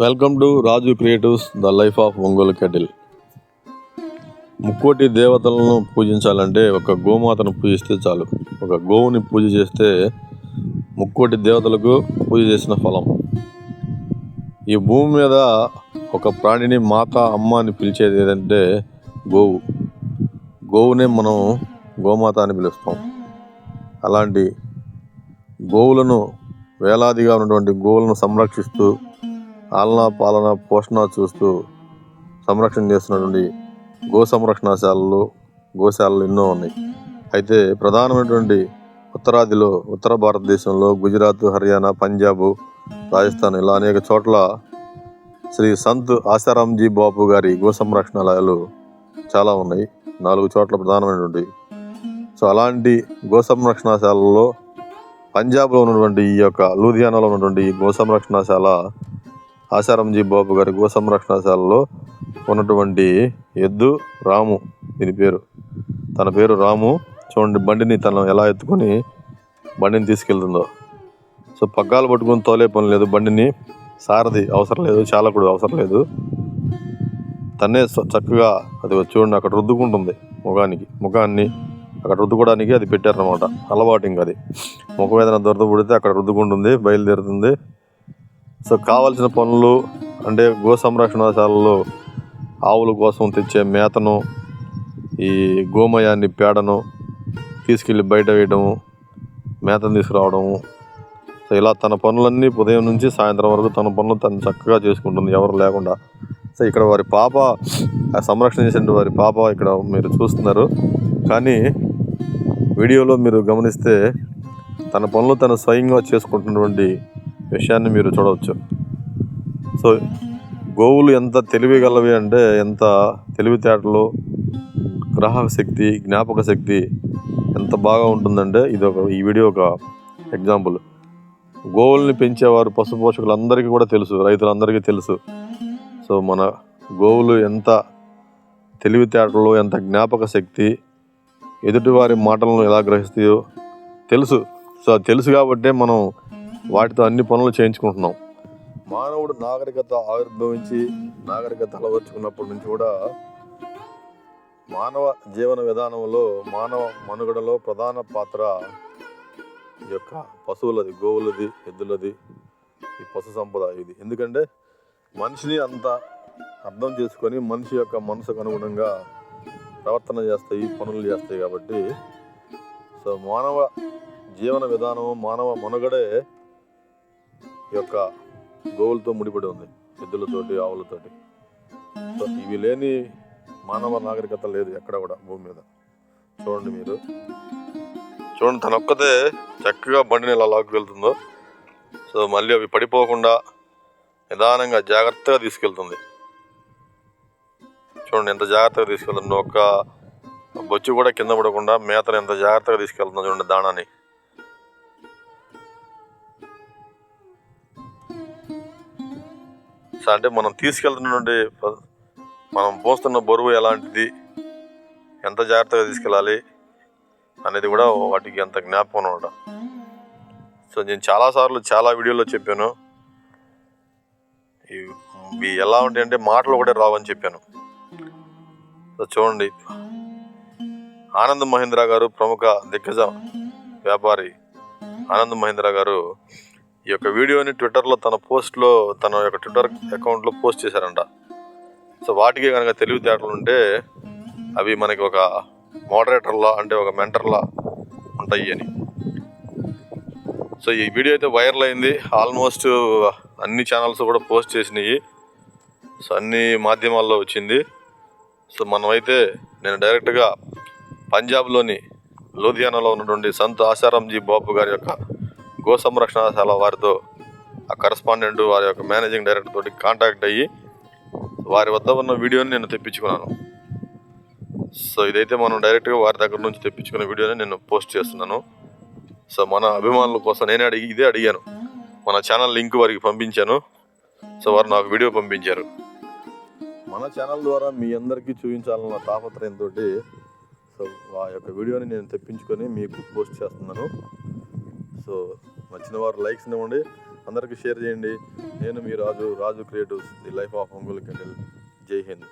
Welcome to Raju creatives the life of Ongole cattle. ముక్కోటి దేవతలను పూజించాలంటే ఒక గోమాతను పూజిస్తే చాలు. ఒక గోవుని పూజ చేస్తే ముక్కోటి దేవతలకు పూజ చేసిన ఫలం. ఈ భూమి మీద ఒక ప్రాణిని మాత అమ్మ అని పిలిచేది ఏదంటే గోవు. గోవునే మనం గోమాత అని పిలుస్తాం. అలాంటి గోవులను వేలాదిగా ఉన్నటువంటి గోవులను సంరక్షిస్తూ ఆలన పాలన పోషణ చూస్తూ సంరక్షణ చేస్తున్నటువంటి గో సంరక్షణశాలలు గోశాలలు ఎన్నో ఉన్నాయి. అయితే ప్రధానమైనటువంటి ఉత్తరాదిలో ఉత్తర భారతదేశంలో గుజరాత్ హర్యానా పంజాబ్ రాజస్థాన్ ఇలా అనేక చోట్ల శ్రీ సంత్ ఆశారాంజీ బాపు గారి గో సంరక్షణాలయాలు చాలా ఉన్నాయి. నాలుగు చోట్ల ప్రధానమైనటువంటి. సో అలాంటి గో సంరక్షణశాలలో పంజాబ్లో ఉన్నటువంటి ఈ యొక్క లూధియానాలో ఉన్నటువంటి ఈ గో సంరక్షణశాల ఆశారాంజీ బాబు గారి గో సంరక్షణశాలలో ఉన్నటువంటి ఎద్దు రాము దీని పేరు. తన పేరు రాము. చూడండి బండిని తను ఎలా ఎత్తుకొని బండిని తీసుకెళ్తుందో. సో పగ్గాలు పట్టుకొని తోలే పని లేదు. బండిని సారథి అవసరం లేదు చాలకుడు అవసరం లేదు. తనే చక్కగా అది చూడండి అక్కడ రుద్దుకుంటుంది ముఖానికి. ముఖాన్ని అక్కడ రుద్దుకోవడానికి అది పెట్టారనమాట అలవాటు ఇంకా అది. ముఖం ఏదైనా దొరద పుడితే అక్కడ రుద్దుకుంటుంది బయలుదేరుతుంది. సో కావాల్సిన పనులు అంటే గో సంరక్షణశాలలో ఆవుల కోసం తెచ్చే మేతను ఈ గోమయాన్ని పేడను తీసుకెళ్ళి బయట వేయడము మేతను తీసుకురావడము. సో ఇలా తన పనులన్నీ ఉదయం నుంచి సాయంత్రం వరకు తన పనులు తను చక్కగా చేసుకుంటుంది ఎవరు లేకుండా. సో ఇక్కడ వారి పాప ఆ సంరక్షణ చేసిన వారి పాప ఇక్కడ మీరు చూస్తున్నారు. కానీ వీడియోలో మీరు గమనిస్తే తన పనులు తను స్వయంగా చేసుకుంటున్నటువంటి విషయాన్ని మీరు చూడవచ్చు. సో గోవులు ఎంత తెలివిగలవి అంటే ఎంత తెలివితేటలు గ్రాహక శక్తి జ్ఞాపక శక్తి ఎంత బాగా ఉంటుందంటే ఇది ఒక ఈ వీడియో ఒక ఎగ్జాంపుల్. గోవుల్ని పెంచేవారు పశు పోషకులందరికీ కూడా తెలుసు రైతులందరికీ తెలుసు. సో మన గోవులు ఎంత తెలివితేటలు ఎంత జ్ఞాపక శక్తి ఎదుటివారి మాటలను ఎలా గ్రహిస్తాయో తెలుసు. సో అది తెలుసు కాబట్టే మనం వాటితో అన్ని పనులు చేయించుకుంటున్నాం. మానవుడు నాగరికత ఆవిర్భవించి నాగరికత అలవర్చుకున్నప్పటి నుంచి కూడా మానవ జీవన విధానంలో మానవ మనుగడలో ప్రధాన పాత్ర ఈ యొక్క పశువులది గోవులది ఎద్దులది ఈ పశు సంపద ఇది. ఎందుకంటే మనిషిని అంత అర్థం చేసుకొని మనిషి యొక్క మనసుకు అనుగుణంగా ప్రవర్తన చేస్తాయి పనులు చేస్తాయి కాబట్టి సో మానవ జీవన విధానం మానవ మనుగడే యొక్క గోవులతో ముడిపడి ఉంది ఎద్దులతోటి ఆవులతోటి. సో ఇవి లేని మానవ నాగరికత లేదు ఎక్కడ కూడా భూమి మీద. చూడండి మీరు. చూడండి తన ఒక్కతే చక్కగా బండిని ఎలా వెళ్తుందో. సో మళ్ళీ అవి పడిపోకుండా నిదానంగా జాగ్రత్తగా తీసుకెళ్తుంది. చూడండి ఎంత జాగ్రత్తగా తీసుకెళ్తుంది. ఒక్క బొచ్చు కూడా కింద పడకుండా మేతను ఎంత జాగ్రత్తగా తీసుకెళ్తుందో చూడండి దాణాన్ని అంటే మనం తీసుకెళ్తున్నటువంటి మనం పోస్తున్న బరువు ఎలాంటిది? ఎంత జాగ్రత్తగా తీసుకెళ్ళాలి? అనేది కూడా వాటికి ఎంత జ్ఞాపకం అనమాట సో నేను చాలాసార్లు చాలా వీడియోలో చెప్పాను. ఇవి ఇవి ఎలా ఉంటాయి అంటే మాటలు కూడా రావని చెప్పాను. సో చూడండి. ఆనంద్ మహేంద్ర గారు ప్రముఖ దిగ్గజ వ్యాపారి. ఆనంద్ మహేంద్ర గారు ఈ యొక్క వీడియోని ట్విట్టర్లో తన పోస్ట్లో తన యొక్క ట్విట్టర్ అకౌంట్లో పోస్ట్ చేశారంట. సో వాటికి కనుక తెలివితేటలు ఉంటే అవి మనకి ఒక మోడరేటర్లా అంటే ఒక మెంటర్లా ఉంటాయి అని. సో ఈ వీడియో అయితే వైరల్ అయింది. ఆల్మోస్ట్ అన్ని ఛానల్స్ కూడా పోస్ట్ చేసినాయి. సో అన్ని మాధ్యమాల్లో వచ్చింది. సో మనమైతే నేను డైరెక్ట్గా పంజాబ్లోని లూధియానాలో ఉన్నటువంటి సంత్ ఆశారాంజీ బాబు గారి యొక్క గో సంరక్షణశాల వారితో ఆ కరస్పాండెంట్ వారి యొక్క మేనేజింగ్ డైరెక్టర్ తోటి కాంటాక్ట్ అయ్యి వారి వద్ద ఉన్న వీడియోని నేను తెప్పించుకున్నాను. సో ఇదైతే మనం డైరెక్ట్గా వారి దగ్గర నుంచి తెప్పించుకున్న వీడియోని నేను పోస్ట్ చేస్తున్నాను. సో మన అభిమానుల కోసం నేనే అడిగి ఇదే అడిగాను. మన ఛానల్ లింక్ వారికి పంపించాను. సో వారు నాకు వీడియో పంపించారు. మన ఛానల్ ద్వారా మీ అందరికీ చూపించాలన్న తాపత్రయంతో సో ఆ యొక్క వీడియోని నేను తెప్పించుకొని మీకు పోస్ట్ చేస్తున్నాను. సో నచ్చిన వారు లైక్స్ ఇవ్వండి. అందరికీ షేర్ చేయండి. నేను మీ Raju Raju creatives the life of Ongole cattle జై హింద్